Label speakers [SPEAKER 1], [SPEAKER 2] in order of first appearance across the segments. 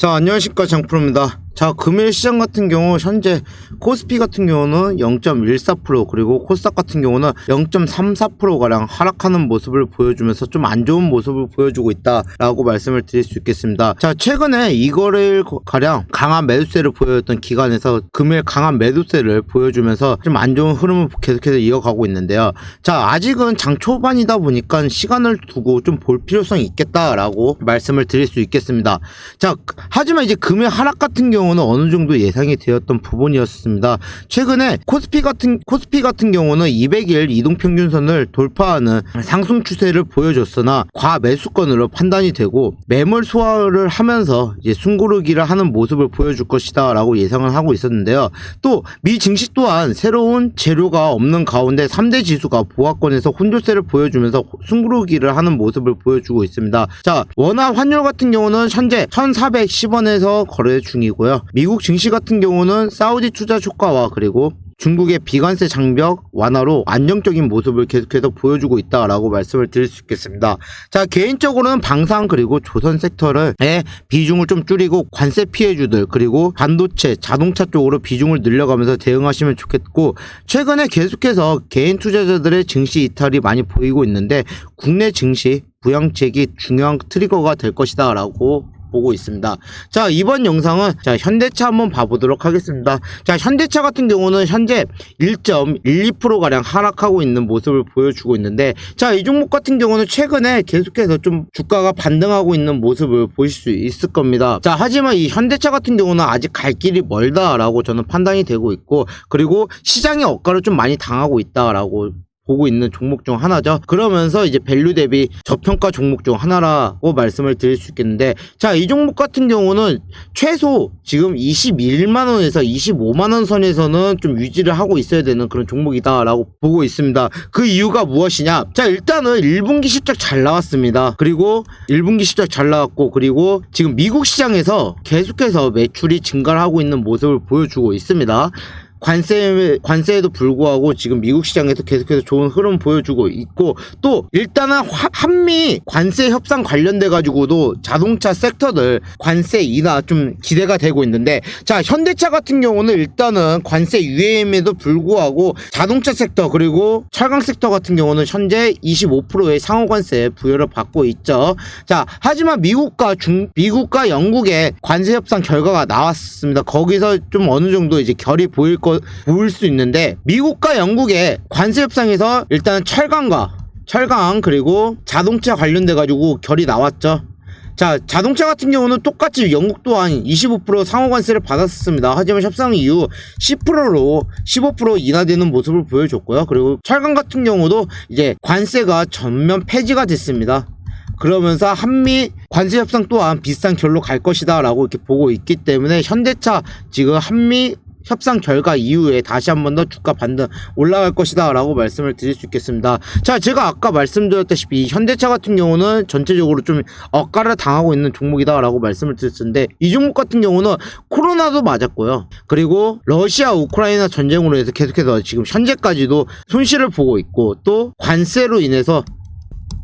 [SPEAKER 1] 자, 안녕하십니까. 장프로입니다. 자, 금일 시장 같은 경우, 현재 코스피 같은 경우는 0.14%, 그리고 코스닥 같은 경우는 0.34%가량 하락하는 모습을 보여주면서 좀 안 좋은 모습을 보여주고 있다라고 말씀을 드릴 수 있겠습니다. 자, 최근에 이거를 가량 강한 매도세를 보여줬던 기간에서 금일 강한 매도세를 보여주면서 좀 안 좋은 흐름을 계속해서 이어가고 있는데요. 자, 아직은 장 초반이다 보니까 시간을 두고 좀 볼 필요성이 있겠다라고 말씀을 드릴 수 있겠습니다. 자, 하지만 이제 금일 하락 같은 경우 는 어느 정도 예상이 되었던 부분이었습니다. 최근에 코스피 같은 코스피 같은 경우는 200일 이동 평균선을 돌파하는 상승 추세를 보여줬으나 과매수권으로 판단이 되고 매물 소화를 하면서 이제 숨고르기를 하는 모습을 보여줄 것이다라고 예상을 하고 있었는데요. 또 미 증시 또한 새로운 재료가 없는 가운데 3대 지수가 보합권에서 혼조세를 보여주면서 숨고르기를 하는 모습을 보여주고 있습니다. 자, 원화 환율 같은 경우는 현재 1,410원에서 거래 중이고요. 미국 증시 같은 경우는 사우디 투자 효과와 그리고 중국의 비관세 장벽 완화로 안정적인 모습을 계속해서 보여주고 있다라고 말씀을 드릴 수 있겠습니다. 자, 개인적으로는 방산 그리고 조선 섹터를 의 비중을 좀 줄이고 관세 피해주들 그리고 반도체, 자동차 쪽으로 비중을 늘려가면서 대응하시면 좋겠고 최근에 계속해서 개인 투자자들의 증시 이탈이 많이 보이고 있는데 국내 증시 부양책이 중요한 트리거가 될 것이다라고 보고 있습니다. 자, 이번 영상은 자, 현대차 한번 봐보도록 하겠습니다. 자, 현대차 같은 경우는 현재 1.12% 가량 하락하고 있는 모습을 보여주고 있는데 자, 이 종목 같은 경우는 최근에 계속해서 좀 주가가 반등하고 있는 모습을 보실 수 있을 겁니다. 자, 하지만 이 현대차 같은 경우는 아직 갈 길이 멀다라고 저는 판단이 되고 있고 그리고 시장의 억가를 좀 많이 당하고 있다라고 보고 있는 종목 중 하나죠. 그러면서 이제 밸류 대비 저평가 종목 중 하나라고 말씀을 드릴 수 있겠는데 자, 이 종목 같은 경우는 최소 지금 21만 원에서 25만 원 선에서는 좀 유지를 하고 있어야 되는 그런 종목이다라고 보고 있습니다. 그 이유가 무엇이냐? 자, 일단은 1분기 실적 잘 나왔습니다. 그리고 1분기 실적 잘 나왔고 그리고 지금 미국 시장에서 계속해서 매출이 증가를 하고 있는 모습을 보여주고 있습니다. 관세 관세에도 불구하고 지금 미국 시장에서 계속해서 좋은 흐름 보여주고 있고 또 일단은 화- 한미 관세 협상 관련돼 가지고도 자동차 섹터들 관세 인하 좀 기대가 되고 있는데 자 현대차 같은 경우는 일단은 관세 유예임에도 불구하고 자동차 섹터 그리고 철강 섹터 같은 경우는 현재 25%의 상호 관세 부여를 받고 있죠. 자 하지만 미국과 중 미국과 영국의 관세 협상 결과가 나왔습니다. 거기서 좀 어느 정도 이제 결이 보일 거 보일 수 있는데 미국과 영국의 관세 협상에서 일단 철강과 철강 그리고 자동차 관련돼 가지고 결이 나왔죠. 자, 자동차 같은 경우는 똑같이 영국 또한 25% 상호관세를 받았습니다. 하지만 협상 이후 10%로 15% 인하되는 모습을 보여줬고요. 그리고 철강 같은 경우도 이제 관세가 전면 폐지가 됐습니다. 그러면서 한미 관세 협상 또한 비슷한 결로 갈 것이다 라고 이렇게 보고 있기 때문에 현대차 지금 한미 협상 결과 이후에 다시 한 번 더 주가 반등 올라갈 것이다 라고 말씀을 드릴 수 있겠습니다. 자, 제가 아까 말씀드렸다시피 이 현대차 같은 경우는 전체적으로 좀 억가를 당하고 있는 종목이다 라고 말씀을 드렸는데 이 종목 같은 경우는 코로나도 맞았고요. 그리고 러시아 우크라이나 전쟁으로 해서 계속해서 지금 현재까지도 손실을 보고 있고 또 관세로 인해서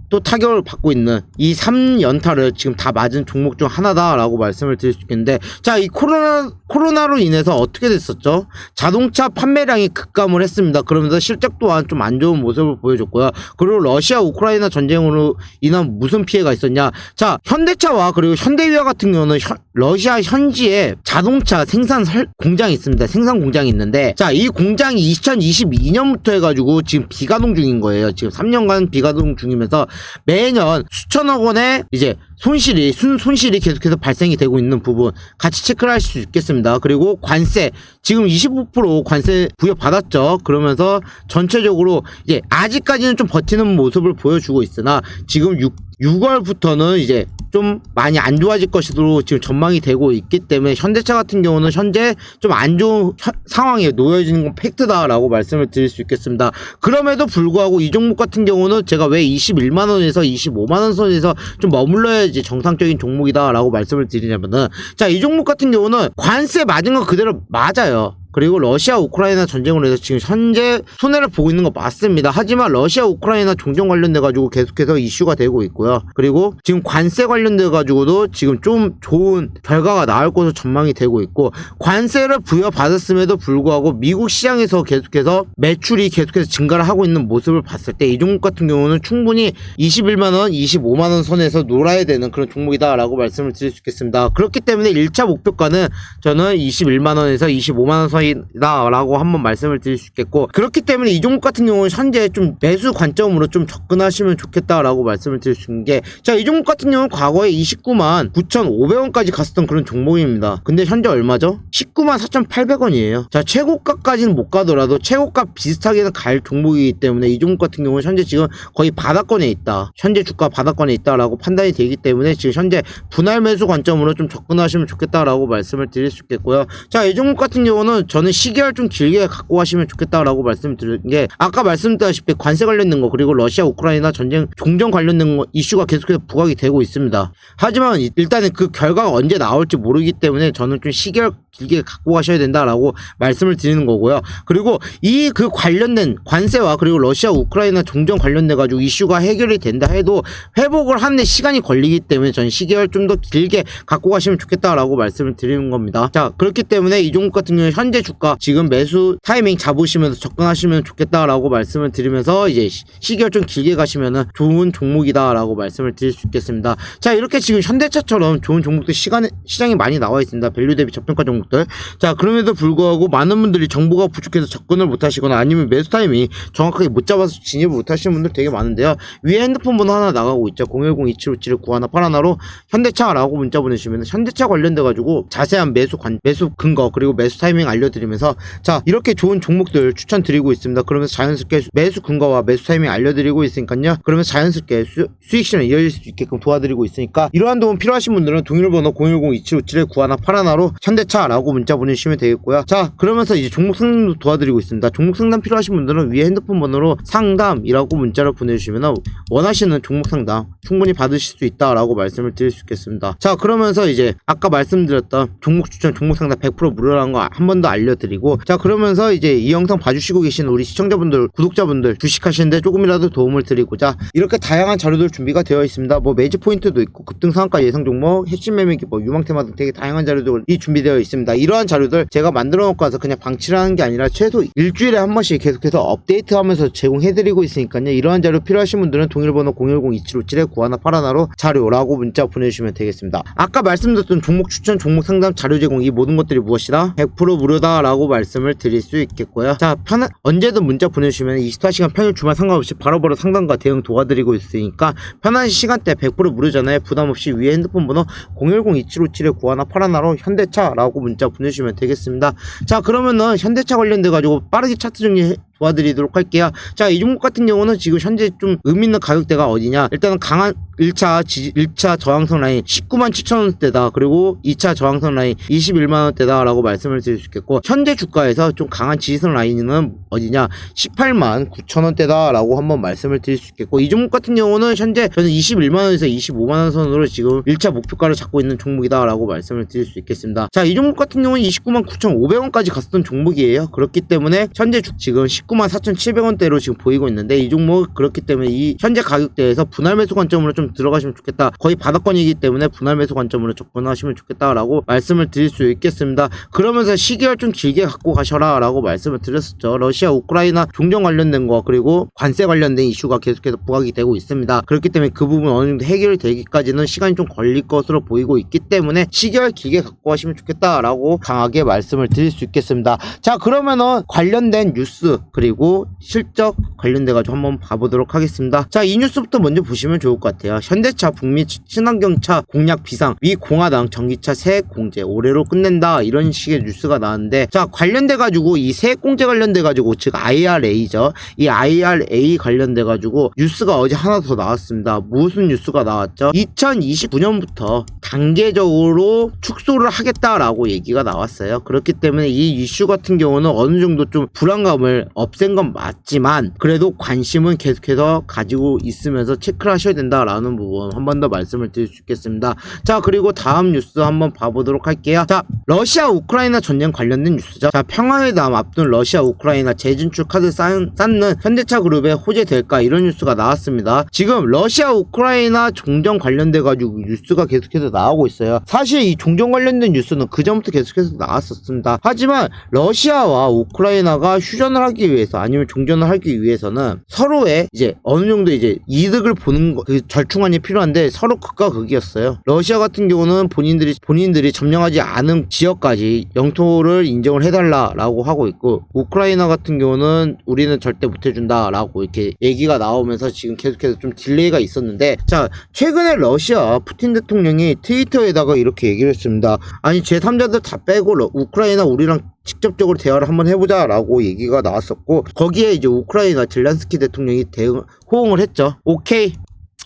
[SPEAKER 1] 또 타격을 받고 있는 이 3연타를 지금 다 맞은 종목 중 하나다라고 말씀을 드릴 수 있겠는데 자 이 코로나 코로나로 인해서 어떻게 됐었죠? 자동차 판매량이 급감을 했습니다. 그러면서 실적 또한 좀 안 좋은 모습을 보여줬고요. 그리고 러시아 우크라이나 전쟁으로 인한 무슨 피해가 있었냐? 자 현대차와 그리고 현대위아 같은 경우는 현- 러시아 현지에 자동차 생산 설- 공장이 있습니다. 생산 공장이 있는데 자 이 공장이 2022년부터 해가지고 지금 비가동 중인 거예요. 지금 3년간 비가동 중이면서 매년 수천억 원의 이제 손실이 순 손실이 계속해서 발생이 되고 있는 부분 같이 체크를 할 수 있겠습니다. 그리고 관세 지금 25% 관세 부여 받았죠. 그러면서 전체적으로 이제 아직까지는 좀 버티는 모습을 보여주고 있으나 지금 6 6월부터는 이제 좀 많이 안 좋아질 것으로 지금 전망이 되고 있기 때문에 현대차 같은 경우는 현재 좀 안 좋은 현- 상황에 놓여지는 건 팩트다라고 말씀을 드릴 수 있겠습니다. 그럼에도 불구하고 이 종목 같은 경우는 제가 왜 21만 원에서 25만 원 선에서 좀 머물러야지 정상적인 종목이다라고 말씀을 드리냐면은 자 이 종목 같은 경우는 관세 맞은 거 그대로 맞아요. 그리고 러시아 우크라이나 전쟁으로 해서 지금 현재 손해를 보고 있는 거 맞습니다. 하지만 러시아 우크라이나 종전 관련돼 가지고 계속해서 이슈가 되고 있고요. 그리고 지금 관세 관련돼 가지고도 지금 좀 좋은 결과가 나올 것으로 전망이 되고 있고 관세를 부여받았음에도 불구하고 미국 시장에서 계속해서 매출이 계속해서 증가를 하고 있는 모습을 봤을 때 이 종목 같은 경우는 충분히 21만 원, 25만 원 선에서 놀아야 되는 그런 종목이다라고 말씀을 드릴 수 있겠습니다. 그렇기 때문에 1차 목표가는 저는 21만 원에서 25만 원 사이 다라고 한번 말씀을 드릴 수 있겠고 그렇기 때문에 이 종목 같은 경우는 현재 좀 매수 관점으로 좀 접근하시면 좋겠다라고 말씀을 드릴 수 있는 게 자 이 종목 같은 경우는 과거에 29만 9,500원까지 갔었던 그런 종목입니다. 근데 현재 얼마죠? 19만 4,800원이에요. 자 최고가까지는 못 가더라도 최고가 비슷하게는 갈 종목이기 때문에 이 종목 같은 경우는 현재 지금 거의 바닥권에 있다. 현재 주가 바닥권에 있다라고 판단이 되기 때문에 지금 현재 분할 매수 관점으로 좀 접근하시면 좋겠다라고 말씀을 드릴 수 있겠고요. 자, 이 종목 같은 경우는 저는 시계를 좀 길게 갖고 가시면 좋겠다라고 말씀을 드린 게 아까 말씀드렸다시피 관세 관련된 거 그리고 러시아 우크라이나 전쟁 종전 관련된 거 이슈가 계속해서 부각이 되고 있습니다. 하지만 이- 일단은 그 결과가 언제 나올지 모르기 때문에 저는 좀 시계를 길게 갖고 가셔야 된다라고 말씀을 드리는 거고요. 그리고 이 그 관련된 관세와 그리고 러시아 우크라이나 종전 관련돼 가지고 이슈가 해결이 된다 해도 회복을 하는데 시간이 걸리기 때문에 저는 시계를 좀더 길게 갖고 가시면 좋겠다라고 말씀을 드리는 겁니다. 자 그렇기 때문에 이 종목 같은 경우는 현재 주가 지금 매수 타이밍 잡으시면서 접근하시면 좋겠다라고 말씀을 드리면서 이제 시- 시계를 좀 길게 가시면은 좋은 종목이다라고 말씀을 드릴 수 있겠습니다. 자 이렇게 지금 현대차처럼 좋은 종목들 시간에 시장에 많이 나와 있습니다. 밸류 대비 저평가 종목들. 자 그럼에도 불구하고 많은 분들이 정보가 부족해서 접근을 못 하시거나 아니면 매수 타이밍 정확하게 못 잡아서 진입을 못 하시는 분들 되게 많은데요. 위에 핸드폰 번호 하나 나가고 있죠. 010-2757-9181로 현대차라고 문자 보내주시면 현대차 관련돼 가지고 자세한 매수 관 매수 근거 그리고 매수 타이밍 알려 드리면서 자 이렇게 좋은 종목들 추천드리고 있습니다. 그러면서 자연스럽게 매수 근거와 매수 타이밍 알려드리고 있으니까요. 그러면서 자연스럽게 수, 수익 실현 이어질 수 있게끔 도와드리고 있으니까 이러한 도움 필요하신 분들은 동일번호 010-2757-9181로 현대차라고 문자 보내주시면 되겠고요. 자 그러면서 이제 종목 상담도 도와드리고 있습니다. 종목 상담 필요하신 분들은 위에 핸드폰 번호로 상담이라고 문자를 보내주시면 원하시는 종목 상담 충분히 받으실 수 있다라고 말씀을 드릴 수 있겠습니다. 자 그러면서 이제 아까 말씀드렸던 종목 추천 종목 상담 100% 무료라는 거 한 번 더 알려드리고 자 그러면서 이제 이 영상 봐주시고 계시는 우리 시청자분들 구독자분들 주식하시는데 조금이라도 도움을 드리고자 이렇게 다양한 자료들 준비가 되어 있습니다. 뭐 매지 포인트도 있고 급등 상한가 예상 종목 핵심 매매기 뭐 유망 테마 등 되게 다양한 자료들이 준비되어 있습니다. 이러한 자료들 제가 만들어 놓고 와서 그냥 방치를 하는 게 아니라 최소 일주일에 한 번씩 계속해서 업데이트하면서 제공해드리고 있으니까요. 이러한 자료 필요하신 분들은 동일번호 010-2757-9181로 자료라고 문자 보내주시면 되겠습니다. 아까 말씀드렸던 종목 추천, 종목 상담, 자료 제공 이 모든 것들이 무엇이다? 100% 무료다 라고 말씀을 드릴 수 있겠고요. 자, 편한 언제든 문자 보내주시면 24시간 평일 주말 상관없이 바로바로 상담과 대응 도와드리고 있으니까 편한 시간대 100% 무료잖아요. 부담 없이 위에 핸드폰 번호 010-2757-9181로 현대차라고 문자 보내주시면 되겠습니다. 자, 그러면은 현대차 관련돼 가지고 빠르게 차트 정리 도와드리도록 할게요. 자, 이 종목 같은 경우는 지금 현재 좀 의미 있는 가격대가 어디냐? 일단은 강한 1차 지, 1차 저항선 라인 19만 7천 원대다. 그리고 2차 저항선 라인 21만 원대다라고 말씀을 드릴 수 있겠고 현재 주가에서 좀 강한 지지선 라인은 어디냐? 18만 9천 원대다라고 한번 말씀을 드릴 수 있겠고 이 종목 같은 경우는 현재 저는 21만 원에서 25만 원 선으로 지금 1차 목표가를 잡고 있는 종목이다라고 말씀을 드릴 수 있겠습니다. 자, 이 종목 같은 경우는 29만 9,500원까지 갔었던 종목이에요. 그렇기 때문에 현재 주, 지금 19만 4,700원대로 지금 보이고 있는데 이 종목 그렇기 때문에 이 현재 가격대에서 분할 매수 관점으로 좀 들어가시면 좋겠다. 거의 바닥권이기 때문에 분할 매수 관점으로 접근하시면 좋겠다라고 말씀을 드릴 수 있겠습니다. 그러면서 시계를 좀 길게 갖고 가셔라라고 말씀을 드렸었죠. 러시아 우크라이나 종전 관련된 거 그리고 관세 관련된 이슈가 계속해서 부각이 되고 있습니다. 그렇기 때문에 그 부분 어느 정도 해결이 되기까지는 시간이 좀 걸릴 것으로 보이고 있기 때문에 시계를 길게 갖고 가시면 좋겠다라고 강하게 말씀을 드릴 수 있겠습니다. 자 그러면은 관련된 뉴스 그리고 실적 관련돼 가지고 한번 봐보도록 하겠습니다. 자 이 뉴스부터 먼저 보시면 좋을 것 같아요. 현대차 북미 친환경차 공약 비상 미 공화당 전기차 세액 공제 올해로 끝낸다 이런 식의 뉴스가 나왔는데 자 관련돼 가지고 이 세액 공제 관련돼 가지고 즉 IRA죠. 이 IRA 관련돼 가지고 뉴스가 어제 하나 더 나왔습니다. 무슨 뉴스가 나왔죠? 2029년부터 단계적으로 축소를 하겠다라고 얘기가 나왔어요. 그렇기 때문에 이 이슈 같은 경우는 어느 정도 좀 불안감을 없앤 건 맞지만 그래도 관심은 계속해서 가지고 있으면서 체크를 하셔야 된다라는 부분 한 번 더 말씀을 드릴 수 있겠습니다. 자 그리고 다음 뉴스 한번 봐보도록 할게요. 자 러시아 우크라이나 전쟁 관련된 뉴스죠. 자, 평화회담 앞둔 러시아 우크라이나 재진출 카드 쌓, 쌓는 현대차 그룹에 호재 될까 이런 뉴스가 나왔습니다. 지금 러시아 우크라이나 종전 관련돼 가지고 뉴스가 계속해서 나오고 있어요. 사실 이 종전 관련된 뉴스는 그 전부터 계속해서 나왔었습니다. 하지만 러시아와 우크라이나가 휴전을 하기 위해 서 아니면 종전을 하기 위해서는 서로의 이제 어느 정도 이제 이득을 보는 거, 그 절충안이 필요한데 서로 극과 극이었어요. 러시아 같은 경우는 본인들이 본인들이 점령하지 않은 지역까지 영토를 인정을 해달라라고 하고 있고 우크라이나 같은 경우는 우리는 절대 못해준다라고 이렇게 얘기가 나오면서 지금 계속해서 좀 딜레이가 있었는데 자 최근에 러시아 푸틴 대통령이 트위터에다가 이렇게 얘기를 했습니다. 아니 제3자들 다 빼고 러- 우크라이나 우리랑 직접적으로 대화를 한번 해보자라고 얘기가 나왔었고 거기에 이제 우크라이나 젤란스키 대통령이 대응 호응을 했죠. 오케이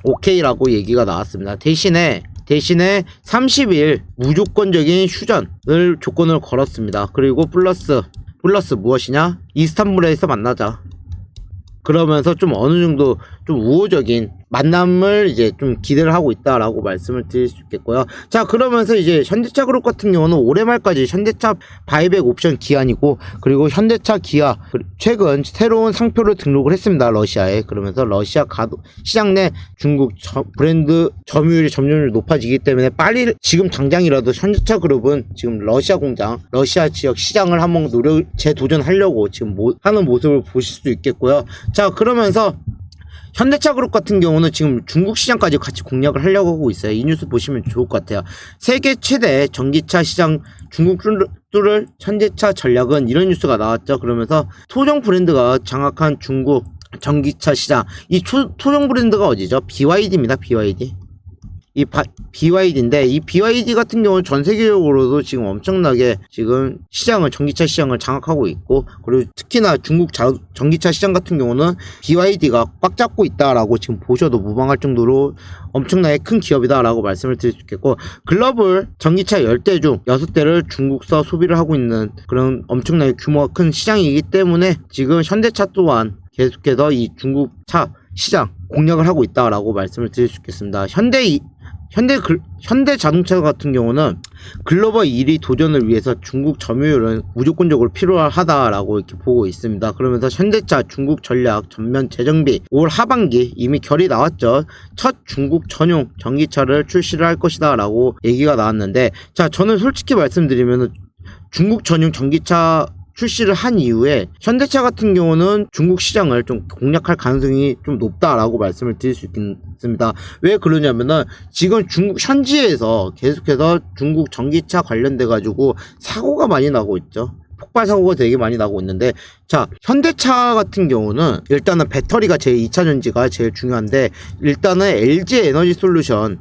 [SPEAKER 1] 오케이라고 얘기가 나왔습니다. 대신에 대신에 30일 무조건적인 휴전을 조건을 걸었습니다. 그리고 플러스 플러스 무엇이냐? 이스탄불에서 만나자. 그러면서 좀 어느 정도 좀 우호적인 만남을 이제 좀 기대를 하고 있다라고 말씀을 드릴 수 있겠고요. 자, 그러면서 이제 현대차 그룹 같은 경우는 올해 말까지 현대차 바이백 옵션 기한이고 그리고 현대차 기아 최근 새로운 상표를 등록을 했습니다. 러시아에. 그러면서 러시아 가도 시장 내 중국 저- 브랜드 점유율이 점점 높아지기 때문에 빨리 지금 당장이라도 현대차 그룹은 지금 러시아 공장, 러시아 지역 시장을 한번 노력 재도전하려고 지금 모- 하는 모습을 보실 수 있겠고요. 자, 그러면서 현대차 그룹 같은 경우는 지금 중국 시장까지 같이 공략을 하려고 하고 있어요. 이 뉴스 보시면 좋을 것 같아요. 세계 최대 전기차 시장 중국 뚫을- 현대차 전략은 이런 뉴스가 나왔죠. 그러면서 토종 브랜드가 장악한 중국 전기차 시장. 이 초, 토종 브랜드가 어디죠? BYD입니다. BYD. 이 바- BYD인데 이 BYD 같은 경우는 전 세계적으로도 지금 엄청나게 지금 시장을 전기차 시장을 장악하고 있고 그리고 특히나 중국 자, 전기차 시장 같은 경우는 BYD가 꽉 잡고 있다라고 지금 보셔도 무방할 정도로 엄청나게 큰 기업이다라고 말씀을 드릴 수 있겠고 글로벌 전기차 10대 중 6대를 중국서 소비를 하고 있는 그런 엄청나게 규모가 큰 시장이기 때문에 지금 현대차 또한 계속해서 이 중국 차 시장 공략을 하고 있다라고 말씀을 드릴 수 있겠습니다. 현대 이- 현대 글- 현대 자동차 같은 경우는 글로벌 1위 도전을 위해서 중국 점유율은 무조건적으로 필요하다라고 이렇게 보고 있습니다. 그러면서 현대차 중국 전략 전면 재정비 올 하반기 이미 결이 나왔죠. 첫 중국 전용 전기차를 출시를 할 것이다라고 얘기가 나왔는데 자 저는 솔직히 말씀드리면 중국 전용 전기차 출시를 한 이후에 현대차 같은 경우는 중국 시장을 좀 공략할 가능성이 좀 높다라고 말씀을 드릴 수 있겠습니다. 왜 그러냐면은 지금 중국 현지에서 계속해서 중국 전기차 관련돼 가지고 사고가 많이 나고 있죠. 폭발 사고가 되게 많이 나고 있는데 자 현대차 같은 경우는 일단은 배터리가 제 2차 전지가 제일 중요한데 일단은 LG 에너지 솔루션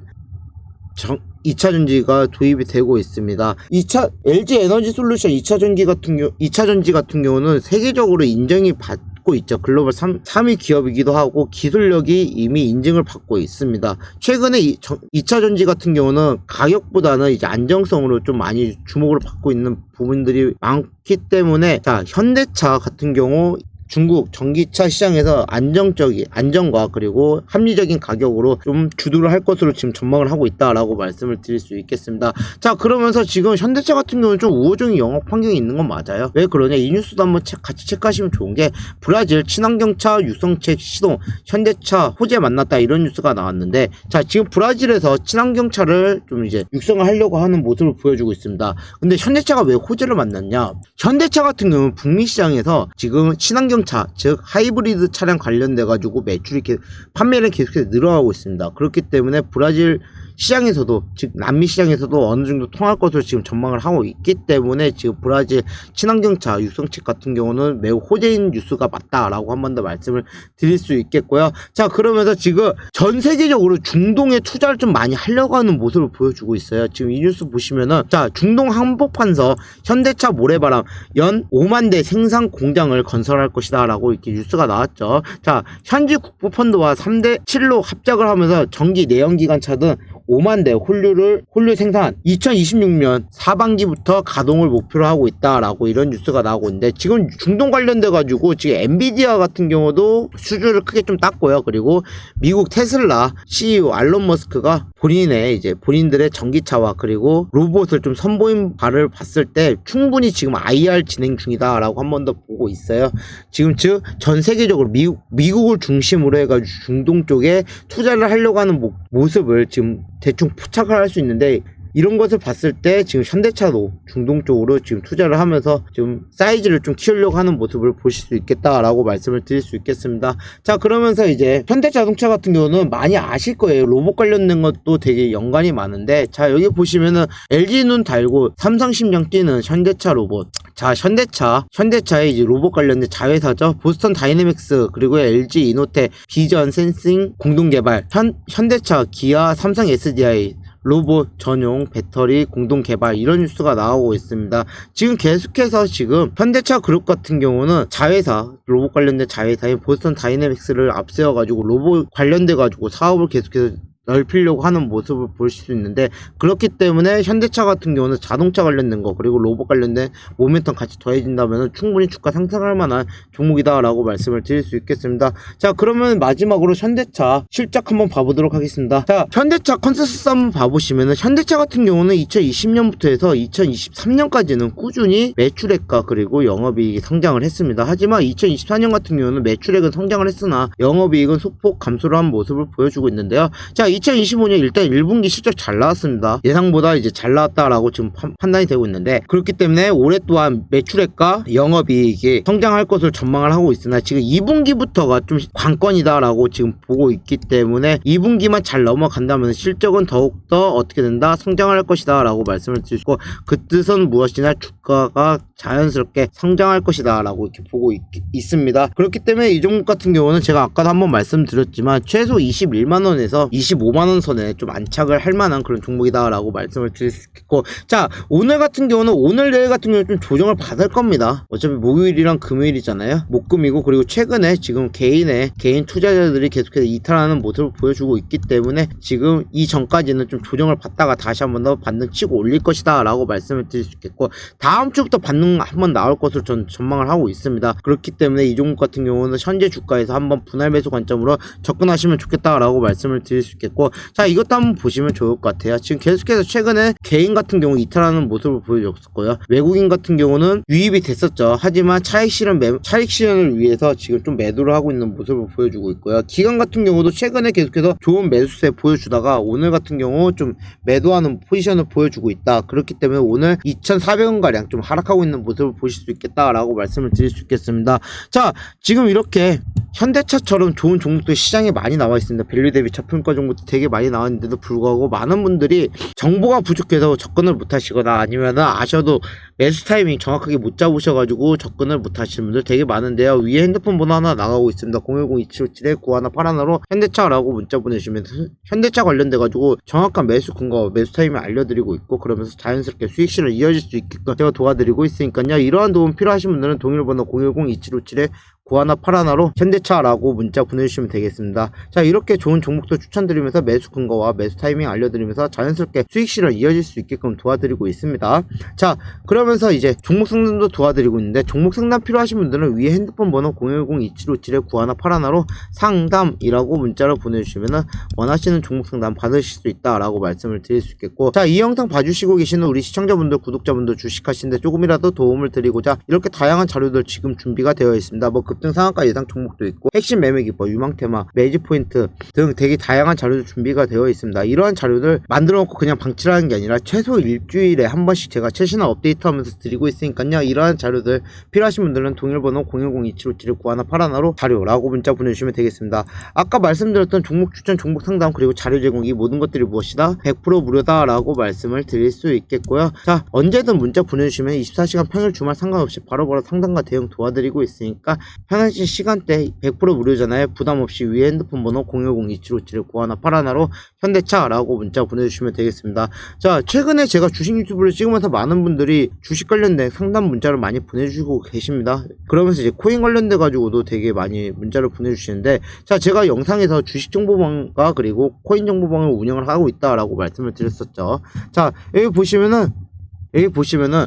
[SPEAKER 1] 정, 2차 전지가 도입이 되고 있습니다. 2차 LG 에너지 솔루션 2차 전기 같은 경우 2차 전지 같은 경우는 세계적으로 인정이 받고 있죠. 글로벌 3, 3위 기업이기도 하고 기술력이 이미 인증을 받고 있습니다. 최근에 이, 저, 2차 전지 같은 경우는 가격보다는 이제 안정성으로 좀 많이 주목을 받고 있는 부분들이 많기 때문에 자 현대차 같은 경우 중국 전기차 시장에서 안정적인 안정과 그리고 합리적인 가격으로 좀 주도를 할 것으로 지금 전망을 하고 있다라고 말씀을 드릴 수 있겠습니다. 자 그러면서 지금 현대차 같은 경우는 좀 우호적인 영업 환경이 있는 건 맞아요. 왜 그러냐 이 뉴스도 한번 체- 같이 체크하시면 좋은 게 브라질 친환경차 육성책 시동 현대차 호재 만났다 이런 뉴스가 나왔는데 자 지금 브라질에서 친환경차를 좀 이제 육성을 하려고 하는 모습을 보여주고 있습니다. 근데 현대차가 왜 호재를 만났냐? 현대차 같은 경우는 북미 시장에서 지금 친환경 차 즉 하이브리드 차량 관련돼 가지고 매출이 계 판매는 계속해서 늘어나고 있습니다. 그렇기 때문에 브라질 시장에서도 즉 남미 시장에서도 어느 정도 통할 것으로 지금 전망을 하고 있기 때문에 지금 브라질 친환경차 육성책 같은 경우는 매우 호재인 뉴스가 맞다라고 한 번 더 말씀을 드릴 수 있겠고요. 자 그러면서 지금 전 세계적으로 중동에 투자를 좀 많이 하려고 하는 모습을 보여주고 있어요. 지금 이 뉴스 보시면은 자 중동 한복판서 현대차 모래바람 연 5만 대 생산 공장을 건설할 것이다라고 이렇게 뉴스가 나왔죠. 자 현지 국부 펀드와 3대 7로 합작을 하면서 전기 내연기관차 등 5만 대 홀류를 홀류 생산 2026년 하반기부터 가동을 목표로 하고 있다라고 이런 뉴스가 나오고 있는데 지금 중동 관련돼 가지고 지금 엔비디아 같은 경우도 수주를 크게 좀 땄고요. 그리고 미국 테슬라 CEO 알론 머스크가 본인의 이제 본인들의 전기차와 그리고 로봇을 좀 선보인 바를 봤을 때 충분히 지금 IR 진행 중이다라고 한 번 더 보고 있어요. 지금 즉 전 세계적으로 미국, 미국을 중심으로 해가지고 중동 쪽에 투자를 하려고 하는 모, 모습을 지금 대충 포착을 할 수 있는데 이런 것을 봤을 때 지금 현대차도 중동 쪽으로 지금 투자를 하면서 지금 사이즈를 좀 키우려고 하는 모습을 보실 수 있겠다라고 말씀을 드릴 수 있겠습니다. 자 그러면서 이제 현대자동차 같은 경우는 많이 아실 거예요. 로봇 관련된 것도 되게 연관이 많은데 자 여기 보시면은 LG 눈 달고 삼성 심장 뛰는 현대차 로봇. 자 현대차 현대차의 이제 로봇 관련된 자회사죠. 보스턴 다이내믹스 그리고 LG 이노텍 비전 센싱 공동 개발 현 현대차 기아 삼성 SDI 로봇 전용 배터리 공동 개발 이런 뉴스가 나오고 있습니다. 지금 계속해서 지금 현대차 그룹 같은 경우는 자회사 로봇 관련된 자회사인 보스턴 다이내믹스를 앞세워 가지고 로봇 관련돼 가지고 사업을 계속해서 넓히려고 하는 모습을 보실 수 있는데 그렇기 때문에 현대차 같은 경우는 자동차 관련된 거 그리고 로봇 관련된 모멘텀 같이 더해진다면 충분히 주가 상승할 만한 종목이다라고 말씀을 드릴 수 있겠습니다. 자 그러면 마지막으로 현대차 실적 한번 봐보도록 하겠습니다. 자 현대차 컨센서스 한번 봐보시면은 현대차 같은 경우는 2020년부터 해서 2023년까지는 꾸준히 매출액과 그리고 영업이익이 성장을 했습니다. 하지만 2024년 같은 경우는 매출액은 성장을 했으나 영업이익은 소폭 감소를 한 모습을 보여주고 있는데요. 자 2025년 일단 1분기 실적 잘 나왔습니다. 예상보다 이제 잘 나왔다라고 지금 판- 판단이 되고 있는데 그렇기 때문에 올해 또한 매출액과 영업이익이 성장할 것을 전망을 하고 있으나 지금 2분기부터가 좀 관건이다라고 지금 보고 있기 때문에 2분기만 잘 넘어간다면 실적은 더욱더 어떻게 된다 성장할 것이다 라고 말씀을 드리고 그 뜻은 무엇이냐 주가가 자연스럽게 성장할 것이다 라고 이렇게 보고 있, 있습니다 그렇기 때문에 이 종목 같은 경우는 제가 아까도 한번 말씀드렸지만 최소 21만 원에서 25 만원 선에 좀 안착을 할 만한 그런 종목이다 라고 말씀을 드릴 수 있겠고 자 오늘 같은 경우는 오늘 내일 같은 경우는 좀 조정을 받을 겁니다. 어차피 목요일이랑 금요일이잖아요. 목금이고 그리고 최근에 지금 개인의 개인 투자자들이 계속해서 이탈하는 모습을 보여주고 있기 때문에 지금 이 전까지는 좀 조정을 받다가 다시 한번 더 반등 치고 올릴 것이다 라고 말씀을 드릴 수 있겠고 다음 주부터 반등 한번 나올 것으로 전 전망을 하고 있습니다. 그렇기 때문에 이 종목 같은 경우는 현재 주가에서 한번 분할 매수 관점으로 접근하시면 좋겠다 라고 말씀을 드릴 수 있겠고 자 이것도 한번 보시면 좋을 것 같아요. 지금 계속해서 최근에 개인 같은 경우 이탈하는 모습을 보여줬었고요. 외국인 같은 경우는 유입이 됐었죠. 하지만 차익 실현 매, 차익 실현을 위해서 지금 좀 매도를 하고 있는 모습을 보여주고 있고요. 기관 같은 경우도 최근에 계속해서 좋은 매수세 보여주다가 오늘 같은 경우 좀 매도하는 포지션을 보여주고 있다. 그렇기 때문에 오늘 2,400원 가량 좀 하락하고 있는 모습을 보실 수 있겠다라고 말씀을 드릴 수 있겠습니다. 자 지금 이렇게 현대차처럼 좋은 종목도 시장에 많이 나와 있습니다. 밸류 대비 저평가 종목도 되게 많이 나왔는데도 불구하고 많은 분들이 정보가 부족해서 접근을 못 하시거나 아니면 아셔도 매수 타이밍 정확하게 못 잡으셔가지고 접근을 못 하시는 분들 되게 많은데요. 위에 핸드폰 번호 하나 나가고 있습니다. 010-2757-9181로 현대차라고 문자 보내주시면 현대차 관련돼가지고 정확한 매수 근거, 매수 타이밍 알려드리고 있고 그러면서 자연스럽게 수익 실을 이어질 수 있게끔 제가 도와드리고 있으니까요. 이러한 도움 필요하신 분들은 동일번호 010-2757 구하나 팔하나로 현대차라고 문자 보내주시면 되겠습니다. 자 이렇게 좋은 종목도 추천드리면서 매수 근거와 매수 타이밍 알려드리면서 자연스럽게 수익 실현 이어질 수 있게끔 도와드리고 있습니다. 자 그러면서 이제 종목 상담도 도와드리고 있는데 종목 상담 필요하신 분들은 위에 핸드폰 번호 010-2757 구하나 팔하나로 상담이라고 문자로 보내주시면 원하시는 종목 상담 받으실 수 있다라고 말씀을 드릴 수 있겠고 자 이 영상 봐주시고 계시는 우리 시청자분들 구독자분들 주식하시는데 조금이라도 도움을 드리고자 이렇게 다양한 자료들 지금 준비가 되어 있습니다. 뭐급 등 상한가 예상 종목도 있고 핵심 매매 기법, 유망 테마, 매지 포인트 등 되게 다양한 자료들 준비가 되어 있습니다. 이러한 자료들 만들어 놓고 그냥 방치하는 게 아니라 최소 일주일에 한 번씩 제가 최신화 업데이트하면서 드리고 있으니까요. 이러한 자료들 필요하신 분들은 동일번호 010-2757-9181로 자료라고 문자 보내주시면 되겠습니다. 아까 말씀드렸던 종목 추천, 종목 상담 그리고 자료 제공 이 모든 것들이 무엇이다? 100% 무료다라고 말씀을 드릴 수 있겠고요. 자 언제든 문자 보내주시면 24시간 평일 주말 상관없이 바로바로 상담과 대응 도와드리고 있으니까 편하신 시간대 100% 무료잖아요. 부담 없이 위에 핸드폰 번호 010-2757-9181로 현대차라고 문자 보내주시면 되겠습니다. 자, 최근에 제가 주식 유튜브를 찍으면서 많은 분들이 주식 관련된 상담 문자를 많이 보내주시고 계십니다. 그러면서 이제 코인 관련돼 가지고도 되게 많이 문자를 보내주시는데, 자, 제가 영상에서 주식 정보방과 그리고 코인 정보방을 운영을 하고 있다라고 말씀을 드렸었죠. 자, 여기 보시면은 여기 보시면은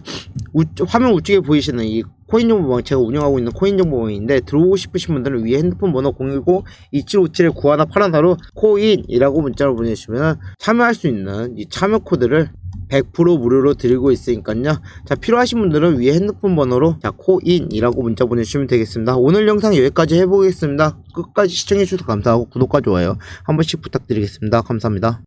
[SPEAKER 1] 우- 화면 우측에 보이시는 이 코인 정보방 제가 운영하고 있는 코인 정보방인데 들어오고 싶으신 분들은 위에 핸드폰 번호 010-2757-9181로 코인이라고 문자로 보내주시면 참여할 수 있는 이 참여 코드를 100% 무료로 드리고 있으니까요. 자, 필요하신 분들은 위에 핸드폰 번호로 자, 코인이라고 문자 보내주시면 되겠습니다. 오늘 영상 여기까지 해보겠습니다. 끝까지 시청해주셔서 감사하고 구독과 좋아요 한 번씩 부탁드리겠습니다. 감사합니다.